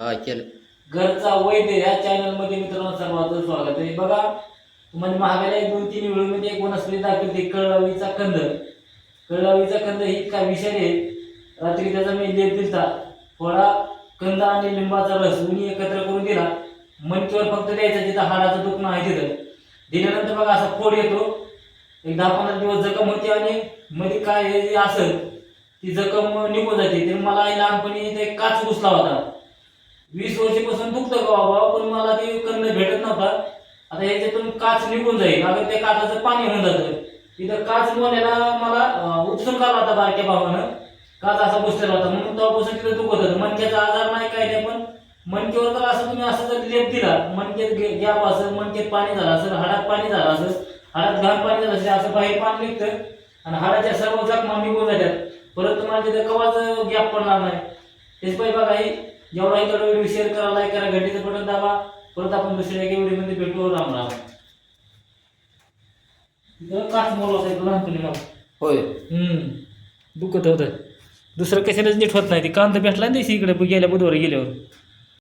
हा केलं. घरचा वैद्य या चॅनलमध्ये मित्रांनो सर्वांचं स्वागत आहे. बघा तुम्हाला महागाईला एक दोन तीन व्हिडिओमध्ये एक वनस्पती दाखवते कळलावीचा कंद. कळलावीचा कंद ही काय विषारी आहे? रात्री त्याचा मी लेप दिसता थोडा कंद आणि लिंबाचा रस उन्ही एकत्र करून दिला. मनकीवर फक्त द्यायचा जिथं हाडाचं दुखणं आहे तिथं. दिल्यानंतर बघा असा फोड येतो. एक दहा पंधरा दिवस जखम होती आणि मध्ये काय असं ती जखम निघून जाते. ते मला लहानपणी ते काच घुसला होता. वीस वर्षीपासून दुखतं का बाबा? पण मला ते करणं भेटत नव्हता. आता याच्यातून काच निघून जाईल. अगर त्या काचाचं पाणी होऊन जातं. तिथं काच बोलायला मला उपसून काढला होता बारक्या भावानं. काच असा बसलेला होता. म्हणून तेव्हापासून तिथं दुखत होतं. मनक्याचा आजार नाही काय नाही पण मनकेवर तर असं तुम्ही असं जर लेप दिला मनकेत गे- गॅप असं मनकेत पाणी झालं असेल हाडात पाणी झालं असं हाडात घाण पाणी झालं असेल असं बाहेर पाणी निघतं. आणि हाडाच्या सर्व जखमा निघून जातात. परत तुम्हाला तिथं कवाच गॅप पडणार नाही. तेच पाहिजे बघा जेवढा इकडे व्हिडिओ शेअर करा लाईक करा घंटीचं बटन दाबा. परत आपण दुसऱ्या एका व्हिडिओमध्ये भेटू राम राम काच मोल इथं लहानपणी मला होय. हम्म. दुखत होतं. दुसरं कशालाच नीट होत नाही. ते कांदा भेटला ना इकडे गेल्या बुधवारी गेल्यावर.